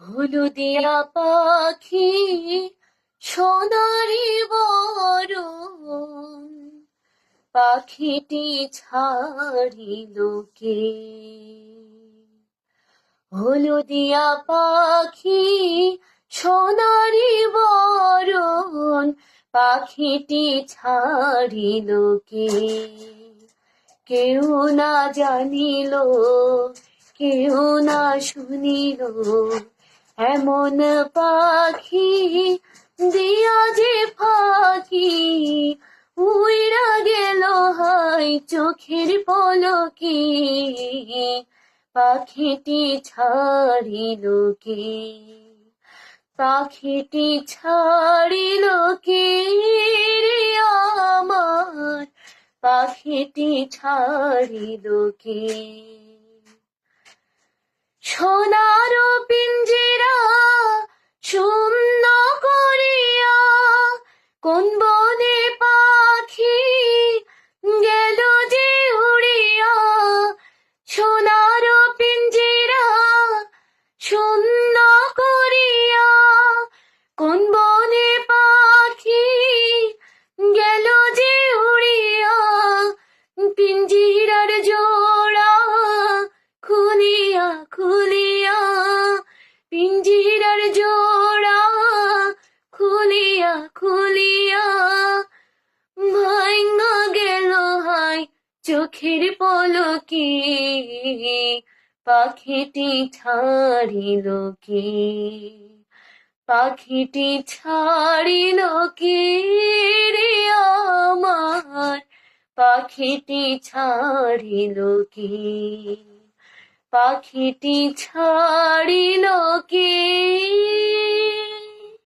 হলুদিয়া পাখি, সোনারি বরণ। পাখিটি ছাড়িল কে? হলুদিয়া পাখি, সোনারি বরণ। পাখিটি ছাড়িল কে? কেউ না জানিল, কেউ না শুনিল। এমন পাখি দিয়া যে ফাঁকি। উইরা গেল হাই চোখের পলকে। পাখিটি ছাড়িল কে? পাখিটি ছাড়িল কে আমার? পাখিটি ছাড়িল কে? সোনার কোন বনে পাখি গেল যে উড়িয়া? সোনার পিঞ্জিরা শূন্য করিয়া। কোন বনে পাখি গেল যে উড়িয়া? পিঞ্জিরার জোড়া খুলিয়া খুলিয়া। পিঞ্জিরার জোড়া খুলিয়া খুলিয়া। চোখের পলকে পাখিটি ছাড়িল কে? পাখিটি ছাড়িল কে রে আমার? পাখিটি ছাড়িল কে? পাখিটি ছাড়িল কে?